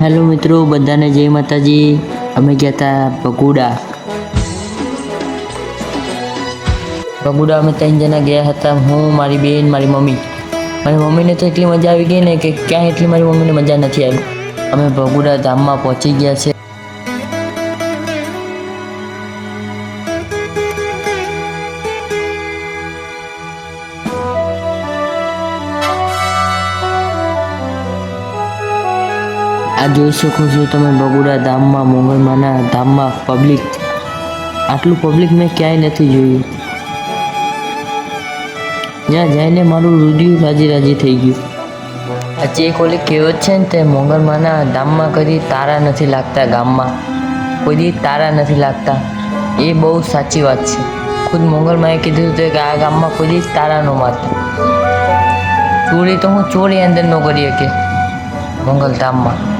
Hello મિત્રો, બધાને જય માતાજી. અમે ગયા હતા બગુડા બગુડા અમે ત્રણ જણા ગયા હતા. હું, મારી બેન, મારી મમ્મી. મારી મમ્મીને તો એટલી મજા આવી ગઈ ને કે ક્યાંય એટલી મારી મમ્મીને મજા નથી આવી. અમે બગુડા ધામમાં પહોંચી ગયા છે આ જોઈ શકો છો તમે બગુડા ધામમાં મોંગલમાના ધામમાં પબ્લિક આટલું પબ્લિક મેં ક્યાંય નથી જોયું. જ્યાં જઈને મારું રુધિર રાજી રાજી થઈ ગયું. આ એક ઓલી કહેવત છે ને તે મોંગલમાના ધામમાં કદી તારા નથી લાગતા ગામમાં. કોઈ તારા નથી લાગતા. એ બહુ સાચી વાત છે. ખુદ મોંગલમાએ કીધું હતું કે આ ગામમાં કોઈ તારા ન મારતા ચોરી તો હું ચોરી અંદર ન કરી શકે. મોંગલધામમાં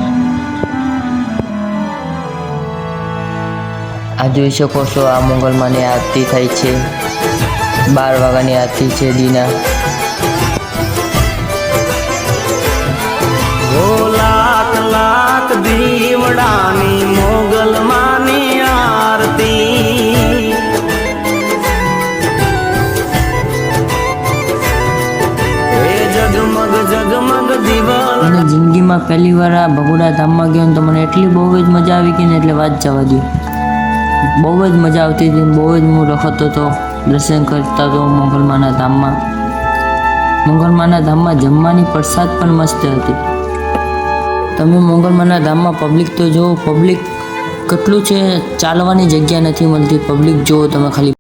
આ જોઈ શકો છો આ મંગલમાંની આરતી થાય છે. બાર વાગ્યાની આરતી છે દીના. લાખ લાખ દીવડાની આરતી. જગમગ જગમગ દીવલ. અને જિંદગીમાં પહેલી વાર આ ભગોડા ધામમાં ગયો ને તો મને એટલી બહુ જ મજા આવી ગઈ ને એટલે વાત જવા દો બહુ જ મજા આવતી હતી બહુ જ હું રખતો હતો. દર્શન કરતા હતો મંગલમાના ધામમાં. મંગલમાના ધામમાં જમવાની પ્રસાદ પણ મસ્ત હતી. તમે મંગલમાના ધામમાં પબ્લિક તો જુઓ પબ્લિક કેટલું છે, ચાલવાની જગ્યા નથી મળતી. પબ્લિક જુઓ તમે ખાલી.